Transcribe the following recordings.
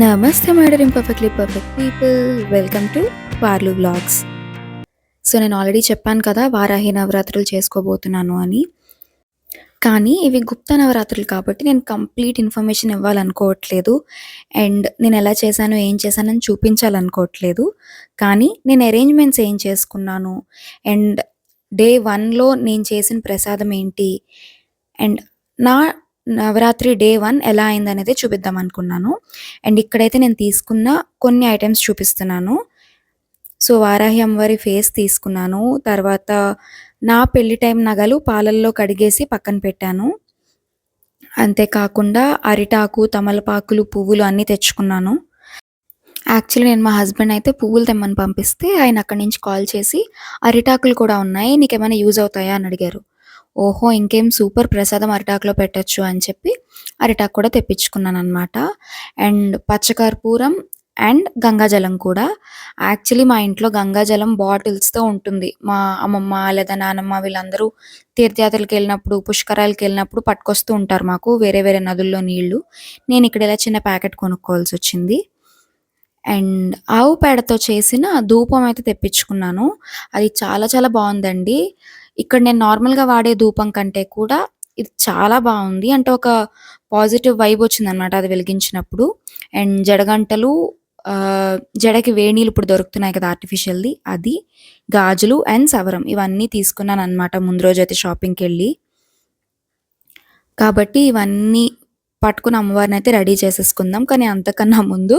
నమస్తే మేడర్ imperfectly perfect people. Welcome to వార్లు blogs so నేను already చెప్పాను కదా వారాహి నవరాత్రులు చేసుకోబోతున్నాను అని. కానీ ఇవి గుప్త నవరాత్రులు కాబట్టి నేను కంప్లీట్ ఇన్ఫర్మేషన్ ఇవ్వాలనుకోవట్లేదు. అండ్ నేను ఎలా చేశాను ఏం చేశానని చూపించాలనుకోవట్లేదు. కానీ నేను అరేంజ్మెంట్స్ ఏం చేసుకున్నాను? అండ్ డే వన్లో నేను చేసిన ప్రసాదం ఏంటి? అండ్ నా నవరాత్రి డే వన్ ఎలా అయిందనేది చూపిద్దాం అనుకున్నాను. అండ్ ఇక్కడైతే నేను తీసుకున్న కొన్ని ఐటమ్స్ చూపిస్తున్నాను. సో వారాహి అమ్మవారి ఫేస్ తీసుకున్నాను. తర్వాత నా పెళ్ళి టైం నగలు పాలల్లో కడిగేసి పక్కన పెట్టాను. అంతేకాకుండా అరిటాకు తమలపాకులు పువ్వులు అన్నీ తెచ్చుకున్నాను. యాక్చువల్లీ నేను మా హస్బెండ్ అయితే పువ్వులు తెమ్మని పంపిస్తే ఆయన అక్కడి నుంచి కాల్ చేసి అరిటాకులు కూడా ఉన్నాయి నీకేమైనా యూజ్ అవుతాయా? అని అడిగారు. ఓహో ఇంకేం సూపర్ ప్రసాదం అరిటాకులో పెట్టచ్చు అని చెప్పి అరిటాకు కూడా తెప్పించుకున్నాను అనమాట అండ్ పచ్చకర్పూరం అండ్ గంగాజలం కూడా. యాక్చువల్లీ మా ఇంట్లో గంగాజలం బాటిల్స్తో ఉంటుంది. మా అమ్మమ్మ లేదా నానమ్మ వీళ్ళందరూ తీర్థయాత్రలకు వెళ్ళినప్పుడు పుష్కరాలకు వెళ్ళినప్పుడు పట్టుకొస్తూ ఉంటారు మాకు వేరే వేరే నదుల్లో నీళ్ళు. నేను ఇక్కడ ఇలా చిన్న ప్యాకెట్ కొనుక్కోవాల్సి వచ్చింది. అండ్ ఆవు పేడతో చేసిన ధూపం అయితే తెప్పించుకున్నాను. అది చాలా చాలా బాగుందండి. ఇక్కడ నేను నార్మల్‌గా వాడే ధూపం కంటే కూడా ఇది చాలా బాగుంది. అంటే ఒక పాజిటివ్ వైబ్ వచ్చిందనమాట అది వెలిగించినప్పుడు. అండ్ జడగంటలు జడకి వేణీలు ఇప్పుడు దొరుకుతున్నాయి కదా! ఆర్టిఫిషియల్‌ది అది, గాజులు అండ్ సవరం ఇవన్నీ తీసుకున్నాననమాట ముందు రోజైతే షాపింగ్‌కెళ్ళి. కాబట్టి ఇవన్నీ పట్టుకుని అమ్మవారినైతే రెడీ చేసేసుకుందాం. కానీ అంతకన్నా ముందు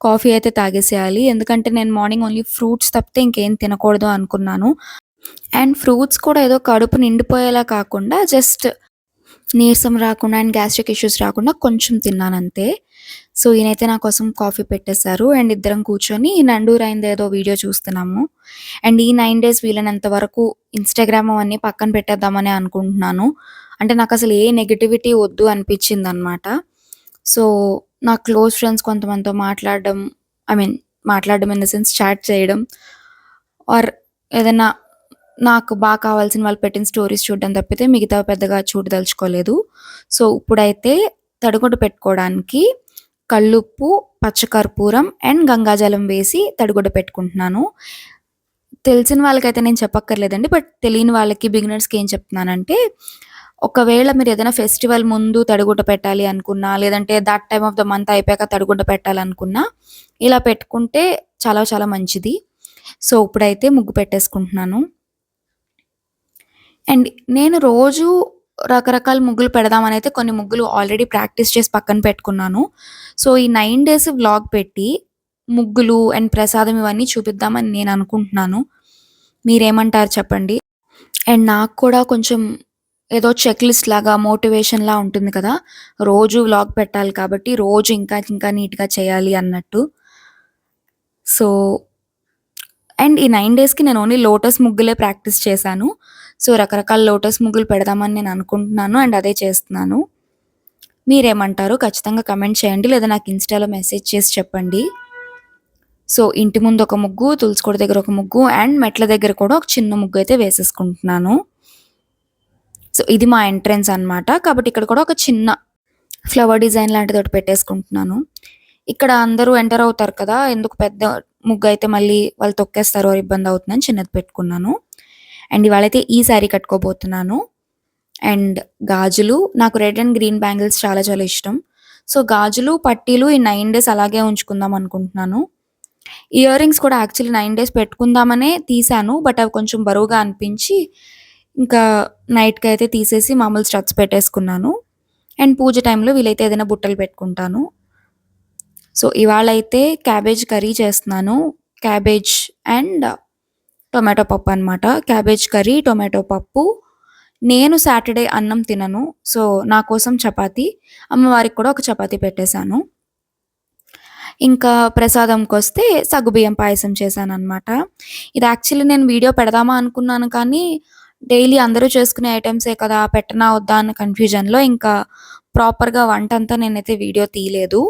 కాఫీ అయితే తాగేసేయాలి. ఎందుకంటే నేను మార్నింగ్ ఓన్లీ ఫ్రూట్స్ తప్పితే ఇంకేం తినకూడదు అనుకున్నాను. అండ్ ఫ్రూట్స్ కూడా ఏదో కడుపు నిండిపోయేలా కాకుండా జస్ట్ నీరసం రాకుండా అండ్ గ్యాస్ట్రిక్ ఇష్యూస్ రాకుండా కొంచెం తిన్నానంతే సో ఈయనైతే నా కోసం కాఫీ పెట్టేశారు అండ్ ఇద్దరం కూర్చొని నండూరు అయింది ఏదో వీడియో చూస్తున్నాము. అండ్ ఈ నైన్ డేస్ వీలైనంత వరకు ఇన్స్టాగ్రామ్ అవన్నీ పక్కన పెట్టేద్దామని అనుకుంటున్నాను. అంటే నాకు అసలు ఏ నెగిటివిటీ వద్దు అనిపించింది అనమాట సో నా క్లోజ్ ఫ్రెండ్స్ కొంతమందితో మాట్లాడడం ఐ మీన్ మాట్లాడడం ఇన్ ద సెన్స్ చాట్ చేయడం ఆర్ ఏదైనా నాకు బాగా కావాల్సిన వాళ్ళు పెట్టిన స్టోరీస్ చూడడం తప్పితే మిగతా పెద్దగా చూడదలుచుకోలేదు. సో ఇప్పుడైతే తడిగుడ్డు పెట్టుకోవడానికి కళ్ళుప్పు పచ్చకర్పూరం అండ్ గంగాజలం వేసి తడిగుడ్డ పెట్టుకుంటున్నాను. తెలిసిన వాళ్ళకైతే నేను చెప్పక్కర్లేదండి బట్ తెలియని వాళ్ళకి బిగినర్స్కి ఏం చెప్తున్నానంటే ఒకవేళ మీరు ఏదైనా ఫెస్టివల్ ముందు తడిగుడ్డ పెట్టాలి అనుకున్నా లేదంటే that time of the month అయిపోయాక తడిగుడ్డ పెట్టాలనుకున్నా ఇలా పెట్టుకుంటే చాలా చాలా మంచిది. సో ఇప్పుడైతే ముగ్గు పెట్టేసుకుంటున్నాను. అండ్ నేను రోజు రకరకాల ముగ్గులు పెడదామని అయితే కొన్ని ముగ్గులు ఆల్రెడీ ప్రాక్టీస్ చేసి పక్కన పెట్టుకున్నాను. సో ఈ నైన్ డేస్ వ్లాగ్ పెట్టి ముగ్గులు అండ్ ప్రసాదం ఇవన్నీ చూపిద్దామని నేను అనుకుంటున్నాను. మీరేమంటారు చెప్పండి? అండ్ నాకు కూడా కొంచెం ఏదో చెక్ లిస్ట్ లాగా మోటివేషన్లా ఉంటుంది కదా. రోజు వ్లాగ్ పెట్టాలి కాబట్టి రోజు ఇంకా ఇంకా నీట్గా చేయాలి అన్నట్టు. సో అండ్ ఈ నైన్ డేస్కి నేను ఓన్లీ లోటస్ ముగ్గులే ప్రాక్టీస్ చేశాను. సో రకరకాల లోటస్ ముగ్గులు పెడదామని నేను అనుకుంటున్నాను అండ్ అదే చేస్తున్నాను. మీరేమంటారు? ఖచ్చితంగా కమెంట్ చేయండి. లేదా నాకు ఇన్స్టాలో మెసేజ్ చేసి చెప్పండి. సో ఇంటి ముందు ఒక ముగ్గు తులసికోట దగ్గర ఒక ముగ్గు అండ్ మెట్ల దగ్గర కూడా ఒక చిన్న ముగ్గు అయితే వేసేసుకుంటున్నాను. సో ఇది మా ఎంట్రెన్స్ అనమాట కాబట్టి ఇక్కడ కూడా ఒక చిన్న ఫ్లవర్ డిజైన్ లాంటిది ఒకటి పెట్టేసుకుంటున్నాను. ఇక్కడ అందరూ ఎంటర్ అవుతారు కదా? ఎందుకు పెద్ద ముగ్గు అయితే మళ్ళీ వాళ్ళు తొక్కేస్తారు? ఇబ్బంది అవుతుందని చిన్నది పెట్టుకున్నాను. అండ్ ఇవాళైతే ఈ శారీ కట్టుకోబోతున్నాను. అండ్ గాజులు నాకు రెడ్ అండ్ గ్రీన్ బ్యాంగిల్స్ చాలా చాలా ఇష్టం. సో గాజులు పట్టీలు ఈ నైన్ డేస్ అలాగే ఉంచుకుందాం అనుకుంటున్నాను. ఇయర్ రింగ్స్ కూడా యాక్చువల్లీ నైన్ డేస్ పెట్టుకుందామనే తీసాను బట్ అవి కొంచెం బరువుగా అనిపించి ఇంకా నైట్కి అయితే తీసేసి మామూలు స్టడ్స్ పెట్టేసుకున్నాను. అండ్ పూజ టైంలో వీలైతే ఏదైనా బుట్టలు పెట్టుకుంటాను. సో ఇవాళ అయితే క్యాబేజ్ కర్రీ చేస్తున్నాను క్యాబేజ్ అండ్ టొమాటో పప్పు అనమాట క్యాబేజ్ కర్రీ టొమాటో పప్పు. నేను సాటర్డే అన్నం తినను సో నా కోసం చపాతి. అమ్మవారికి కూడా ఒక చపాతీ పెట్టేశాను. ఇంకా ప్రసాదంకి వస్తే సగ్గుబియ్యం పాయసం చేశాను అనమాట ఇది యాక్చువల్లీ నేను వీడియో పెడదామా అనుకున్నాను కానీ డైలీ అందరూ చేసుకునే ఐటమ్సే కదా పెట్టనా వద్దా అన్న కన్ఫ్యూజన్లో ఇంకా ప్రాపర్గా వంట అంతా నేనైతే వీడియో తీయలేదు.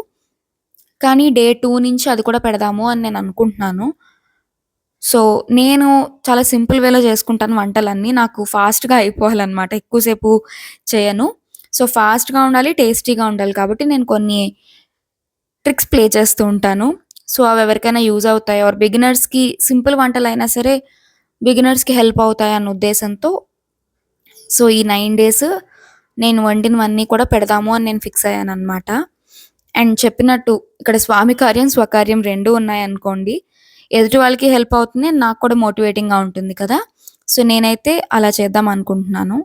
కానీ డే టూ నుంచి అది కూడా పెడదాము అని నేను అనుకుంటున్నాను. సో నేను చాలా సింపుల్ వేలో చేసుకుంటాను వంటలన్నీ నాకు ఫాస్ట్గా అయిపోవాలన్నమాట ఎక్కువసేపు చేయను సో ఫాస్ట్గా ఉండాలి టేస్టీగా ఉండాలి కాబట్టి నేను కొన్ని ట్రిక్స్ ప్లే చేస్తూ ఉంటాను. సో, అవి ఎవరికైనా యూజ్ అవుతాయి ఆర్ బిగినర్స్‌కి సింపుల్ వంటలైనా సరే బిగినర్స్‌కి హెల్ప్ అవుతాయన్న ఉద్దేశంతో సో, ఈ 9 డేస్ నేను వండినవన్నీ కూడా పెడదాము అని నేను ఫిక్స్ అయ్యాననమాట. అండ్ చెప్పినట్టు ఇక్కడ స్వామి కార్యం, స్వకార్యం 2 ఉన్నాయనుకోండి. ఎదుటి వాళ్ళకి హెల్ప్ అవుతుంది. నాకు కూడా మోటివేటింగ్‌గా ఉంటుంది కదా! సో, నేనైతే అలా చేద్దాం అనుకుంటున్నాను.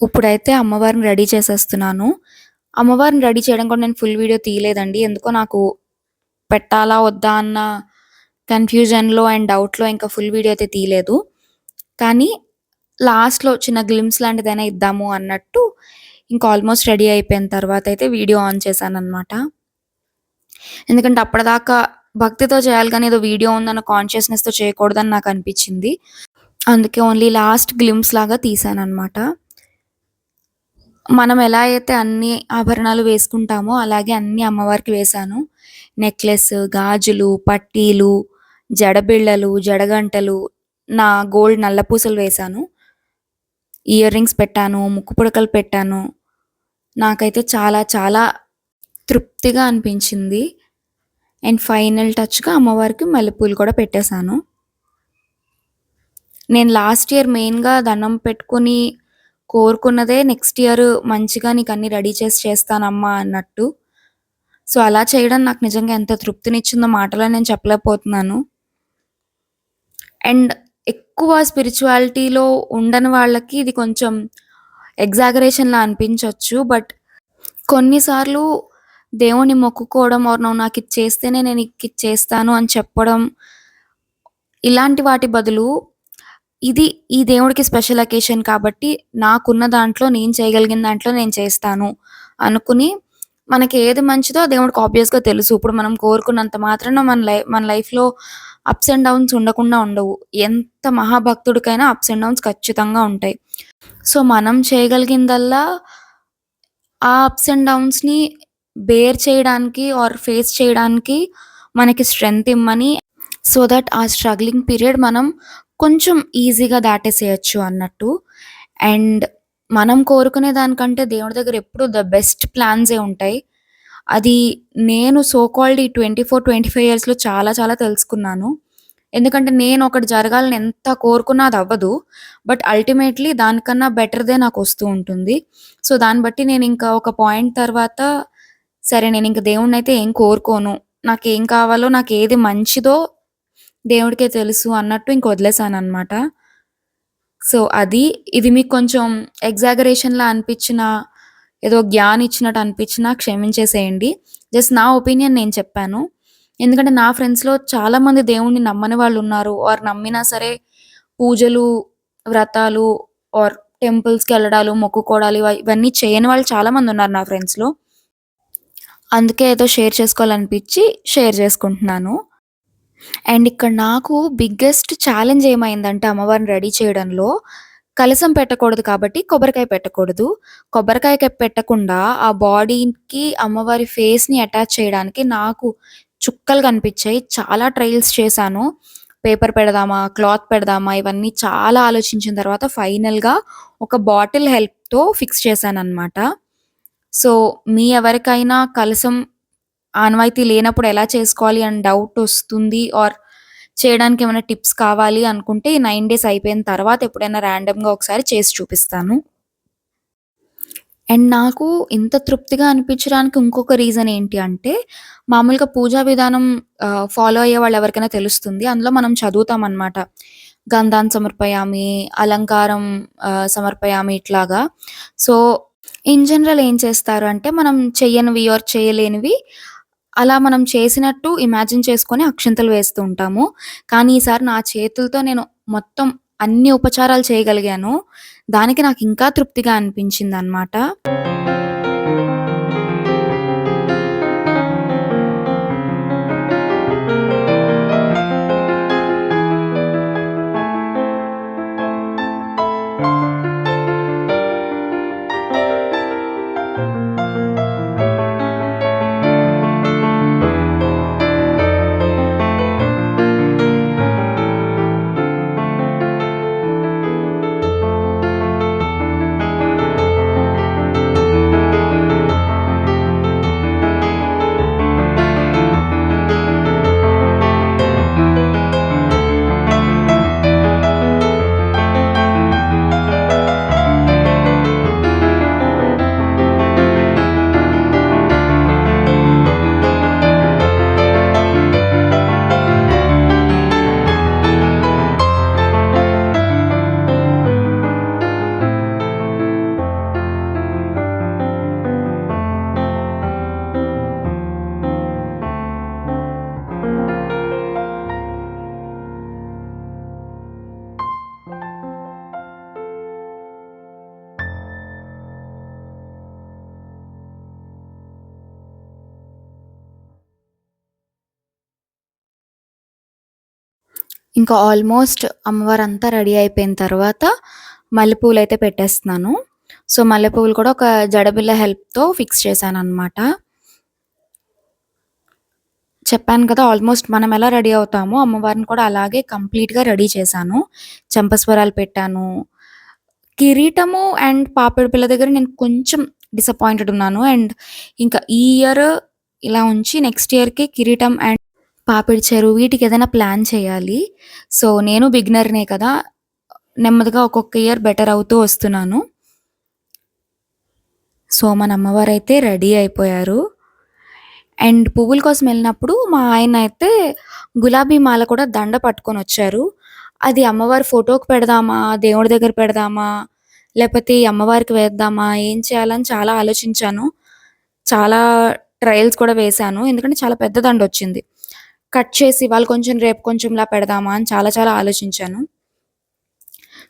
ఇప్పుడైతే అమ్మవారిని రెడీ చేసేస్తున్నాను. అమ్మవారిని రెడీ చేయడం కూడా నేను ఫుల్ వీడియో తీయలేదండి. ఎందుకో నాకు పెట్టాలా? వద్దా? అన్న కన్‌ఫ్యూజన్‌లో అండ్ డౌట్‌లో ఇంకా ఫుల్ వీడియో అయితే తీయలేదు. కానీ లాస్ట్‌లో చిన్న గ్లిమ్స్ లాంటిదైనా ఇద్దాము అన్నట్టు ఇంకా ఆల్మోస్ట్ రెడీ అయిపోయిన తర్వాత అయితే వీడియో ఆన్ చేశాననమాట. ఎందుకంటే అప్పటిదాకా భక్తితో చేయాలి కానీ ఏదో వీడియో ఉందన్న కాన్షియస్‌నెస్‌తో చేయకూడదని నాకు అనిపించింది. అందుకే ఓన్లీ లాస్ట్ గ్లిమ్స్ లాగా తీసాను అనమాట మనం ఎలా అయితే అన్ని ఆభరణాలు వేసుకుంటామో అలాగే అన్నీ అమ్మవారికి వేశాను. నెక్లెస్, గాజులు, పట్టీలు, జడబిళ్ళలు, జడగంటలు, నా గోల్డ్ నల్ల పూసలు వేశాను. ఇయర్ రింగ్స్ పెట్టాను. ముక్కు పుడకలు పెట్టాను. నాకైతే చాలా చాలా తృప్తిగా అనిపించింది. అండ్ ఫైనల్ టచ్‌గా అమ్మవారికి మల్లెపూలు కూడా పెట్టేశాను. నేను లాస్ట్ ఇయర్ మెయిన్‌గా దండం పెట్టుకొని కోరుకున్నదే నెక్స్ట్ ఇయర్ మంచిగా నీకు అన్ని రెడీ చేసి చేస్తానమ్మా అన్నట్టు. సో, అలా చేయడం నాకు నిజంగా ఎంత తృప్తినిచ్చిందో మాటలో నేను చెప్పలేకపోతున్నాను. అండ్ ఎక్కువ స్పిరిచువాలిటీలో ఉండని వాళ్ళకి ఇది కొంచెం ఎగ్జాగరేషన్‌లా అనిపించవచ్చు బట్ కొన్నిసార్లు దేవుణ్ణి మొక్కుకోవడం ఆర్ నువ్వు ఇది చేస్తేనే నేను ఇది చేస్తాను అని చెప్పడం ఇలాంటి వాటి బదులు ఇది ఈ దేవుడికి స్పెషల్ అకేషన్ కాబట్టి నాకున్న దాంట్లో నేను చేయగలిగిన దాంట్లో నేను చేస్తాను అనుకుని మనకి ఏది మంచిదో దేవుడికి ఆబ్వియస్‌గా తెలుసు. ఇప్పుడు మనం కోరుకున్నంత మాత్రాన మన లైఫ్ మన లైఫ్‌లో అప్స్ అండ్ డౌన్స్ ఉండకుండా ఉండవు. ఎంత మహాభక్తుడికైనా అప్స్ అండ్ డౌన్స్ ఖచ్చితంగా ఉంటాయి. సో, మనం చేయగలిగిందల్లా ఆ అప్స్ అండ్ డౌన్స్‌ని బేర్ చేయడానికి ఆర్ ఫేస్ చేయడానికి మనకి స్ట్రెంత్ ఇమ్మని సో దట్ ఆ స్ట్రగ్లింగ్ పీరియడ్ మనం కొంచెం ఈజీగా దాటేసేయొచ్చు అన్నట్టు. అండ్ మనం కోరుకునే దానికంటే దేవుడి దగ్గర ఎప్పుడు ద బెస్ట్ ప్లాన్సే ఉంటాయి. అది నేను సో కాల్డ్ ఈ 24, 25 ఇయర్స్‌లో చాలా చాలా తెలుసుకున్నాను. ఎందుకంటే నేను ఒకటి జరగాలని ఎంత కోరుకున్నా అది అవ్వదు. బట్ అల్టిమేట్‌లీ దానికన్నా బెటర్‌దే నాకు వస్తూ ఉంటుంది. సో, దాన్ని బట్టి నేను ఇంకా ఒక పాయింట్ తర్వాత సరే నేను ఇంకా దేవుణ్ణి అయితే ఏం కోరుకోను. నాకు ఏం కావాలో నాకు ఏది మంచిదో దేవుడికే తెలుసు అన్నట్టు ఇంక వదిలేసాననమాట. సో, అది. ఇది మీకు కొంచెం ఎగ్జాగరేషన్‌లా అనిపించిన ఏదో జ్ఞాన్ ఇచ్చినట్టు అనిపించినా క్షమించేసేయండి. జస్ట్ నా ఒపీనియన్ నేను చెప్పాను. ఎందుకంటే నా ఫ్రెండ్స్‌లో చాలామంది దేవుడిని నమ్మని వాళ్ళు ఉన్నారు ఆర్ నమ్మినా సరే పూజలు, వ్రతాలు ఆర్ టెంపుల్స్కి వెళ్ళడాలు మొక్కుకోవడాలు ఇవన్నీ చేయని వాళ్ళు చాలామందున్నారు నా ఫ్రెండ్స్‌లో. అందుకే ఏదో షేర్ చేసుకోవాలనిపించి షేర్ చేసుకుంటున్నాను. అండ్ ఇక్కడ నాకు బిగ్గెస్ట్ ఛాలెంజ్ ఏమైందంటే అమ్మవారిని రెడీ చేయడంలో కలశం పెట్టకూడదు కాబట్టి కొబ్బరికాయ పెట్టకూడదు. కొబ్బరికాయ పెట్టకుండా ఆ బాడీకి అమ్మవారి ఫేస్‌ని అటాచ్ చేయడానికి నాకు చుక్కలు కనిపించాయి. చాలా ట్రయల్స్ చేశాను. పేపర్ పెడదామా? క్లాత్ పెడదామా? ఇవన్నీ చాలా ఆలోచించిన తర్వాత ఫైనల్‌గా ఒక బాటిల్ హెల్ప్‌తో ఫిక్స్ చేశాను అనమాట సో, మీ ఎవరికైనా కలశం ఆనవాయితీ లేనప్పుడు ఎలా చేసుకోవాలి అని డౌట్ వస్తుంది ఆర్ చేయడానికి ఏమైనా టిప్స్ కావాలి అనుకుంటే నైన్ డేస్ అయిపోయిన తర్వాత ఎప్పుడైనా ర్యాండమ్‌గా ఒకసారి చేసి చూపిస్తాను. అండ్ నాకు ఇంత తృప్తిగా అనిపించడానికి ఇంకొక రీజన్ ఏంటి అంటే మామూలుగా పూజా విధానం ఫాలో అయ్యే వాళ్ళు ఎవరికైనా తెలుస్తుంది. అందులో మనం చదువుతామనమాట. గంధాన్ సమర్పయామి, అలంకారం సమర్పయామి ఇట్లాగా. సో, ఇన్ జనరల్ ఏం చేస్తారు అంటే మనం చెయ్యనివి ఆర్ చేయలేనివి అలా మనం చేసినట్టు ఇమాజిన్ చేసుకొని అక్షింతలు వేస్తూ ఉంటాము. కానీ ఈసారి నా చేతులతో నేను మొత్తం అన్ని ఉపచారాలు చేయగలిగాను. దానికి నాకు ఇంకా తృప్తిగా అనిపించింది అనమాట ఇంకా ఆల్మోస్ట్ అమ్మవారు అంతా రెడీ అయిపోయిన తర్వాత మల్లెపూలు అయితే పెట్టేస్తున్నాను. సో, మల్లెపూలు కూడా ఒక జడబిల్ల హెల్ప్‌తో ఫిక్స్ చేశాను అనమాట చెప్పాను కదా! ఆల్మోస్ట్ మనం ఎలా రెడీ అవుతామో అమ్మవారిని కూడా అలాగే కంప్లీట్‌గా రెడీ చేశాను. చెంపస్వరాలు పెట్టాను. కిరీటము అండ్ పాపిడి పిల్ల దగ్గర నేను కొంచెం డిసప్పాయింటెడ్ ఉన్నాను. అండ్ ఇంకా ఈ ఇయర్ ఇలా ఉంచి నెక్స్ట్ ఇయర్‌కి కిరీటం అండ్ పాపిడిచారు వీటికి ఏదైనా ప్లాన్ చేయాలి. సో, నేను బిగినర్‌నే కదా! నెమ్మదిగా ఒక్కొక్క ఇయర్ బెటర్ అవుతూ వస్తున్నాను. సో, మన అమ్మవారు అయితే రెడీ అయిపోయారు. అండ్ పువ్వుల కోసం వెళ్ళినప్పుడు మా ఆయన అయితే గులాబీ మాల కూడా దండ పట్టుకొని వచ్చారు అది అమ్మవారి ఫోటోకి పెడదామా? దేవుడి దగ్గర పెడదామా? లేకపోతే అమ్మవారికి వేద్దామా? ఏం చేయాలని చాలా ఆలోచించాను. చాలా ట్రయల్స్ కూడా వేశాను. ఎందుకంటే చాలా పెద్ద దండ వచ్చింది కట్ చేసి వాళ్ళు కొంచెం రేపు కొంచెంలా పెడదామా అని చాలా చాలా ఆలోచించాను.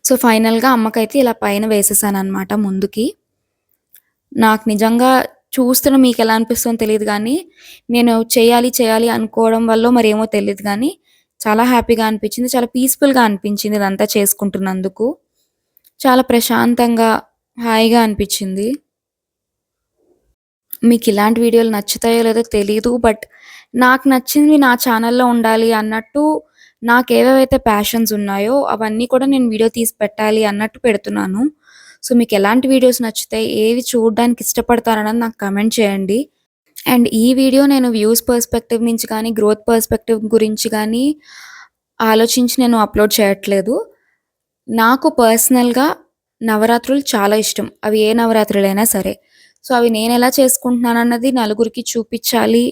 సో, ఫైనల్‌గా అమ్మకైతే ఇలా పైన వేసేసాను అనమాట ముందుకి. నాకు నిజంగా చూస్తున్న మీకు ఎలా అనిపిస్తుందో తెలియదు కానీ నేను చేయాలి, చేయాలి అనుకోవడం వల్ల మరేమో తెలియదు కానీ చాలా హ్యాపీగా అనిపించింది చాలా పీస్‌ఫుల్‌గా అనిపించింది ఇదంతా చేసుకుంటున్నందుకు. చాలా ప్రశాంతంగా, హాయిగా అనిపించింది మీకు ఇలాంటి వీడియోలు నచ్చుతాయో లేదో తెలీదు. బట్ నాకు నచ్చింది నా ఛానల్లో ఉండాలి అన్నట్టు నాకు ఏవేవైతే ప్యాషన్స్ ఉన్నాయో అవన్నీ కూడా నేను వీడియో తీసి పెట్టాలి అన్నట్టు పెడుతున్నాను. సో, మీకు ఎలాంటి వీడియోస్ నచ్చితే ఏవి చూడడానికి ఇష్టపడతారన్నది నాకు కమెంట్ చేయండి. అండ్ ఈ వీడియో నేను వ్యూస్ పర్స్పెక్టివ్ నుంచి కానీ, గ్రోత్ పర్స్పెక్టివ్ గురించి కానీ ఆలోచించి నేను అప్‌లోడ్ చేయట్లేదు. నాకు పర్సనల్‌గా నవరాత్రులు చాలా ఇష్టం. అవి ఏ నవరాత్రులైనా సరే. సో, అవి నేను ఎలా చేసుకుంటున్నాను చేసుకుంటున్నానన్నది నలుగురికి చూపించాలి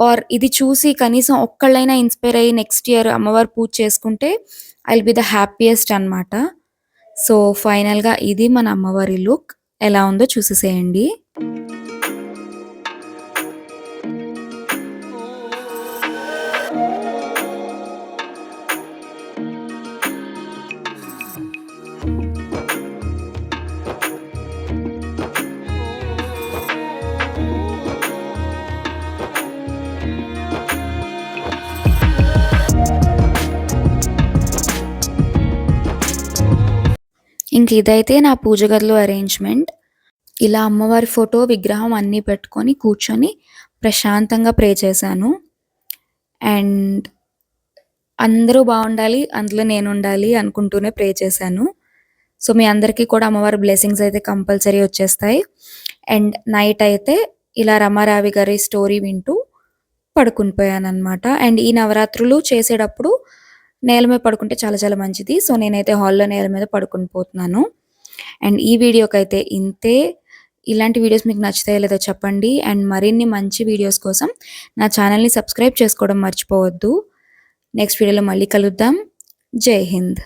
ఆర్ ఇది చూసి కనీసం ఒక్కళ్ళైనా ఇన్‌స్పైర్ అయ్యి నెక్స్ట్ ఇయర్ అమ్మవారి పూజ చేసుకుంటే I will be the happiest అనమాట. సో, ఫైనల్‌గా ఇది మన అమ్మవారి లుక్. ఎలా ఉందో చూసేసేయండి. ఇంక ఇదైతే నా పూజ గదిలో అరేంజ్‌మెంట్. ఇలా అమ్మవారి ఫోటో, విగ్రహం అన్నీ పెట్టుకొని కూర్చొని ప్రశాంతంగా ప్రే చేశాను. అండ్ అందరూ బాగుండాలి అందులో నేను ఉండాలి అనుకుంటూనే ప్రే చేశాను. సో, మీ అందరికీ కూడా అమ్మవారి బ్లెస్సింగ్స్ అయితే కంపల్సరీ వచ్చేస్తాయి. అండ్ నైట్ అయితే ఇలా రమారావి గారి స్టోరీ వింటూ పడుకుని పోయాననమాట. అండ్ ఈ నవరాత్రులు చేసేటప్పుడు నేల మీద పడుకుంటే చాలా చాలా మంచిది. సో, నేనైతే హాల్‌లో నేల మీద పడుకుని పోతున్నాను. అండ్ ఈ వీడియోకి అయితే ఇంతే. ఇలాంటి వీడియోస్ మీకు నచ్చుతాయో లేదో చెప్పండి. అండ్ మరిన్ని మంచి వీడియోస్ కోసం నా ఛానల్ని సబ్స్క్రైబ్ చేసుకోవడం మర్చిపోవద్దు. నెక్స్ట్ వీడియోలో మళ్ళీ కలుద్దాం. జై హింద్.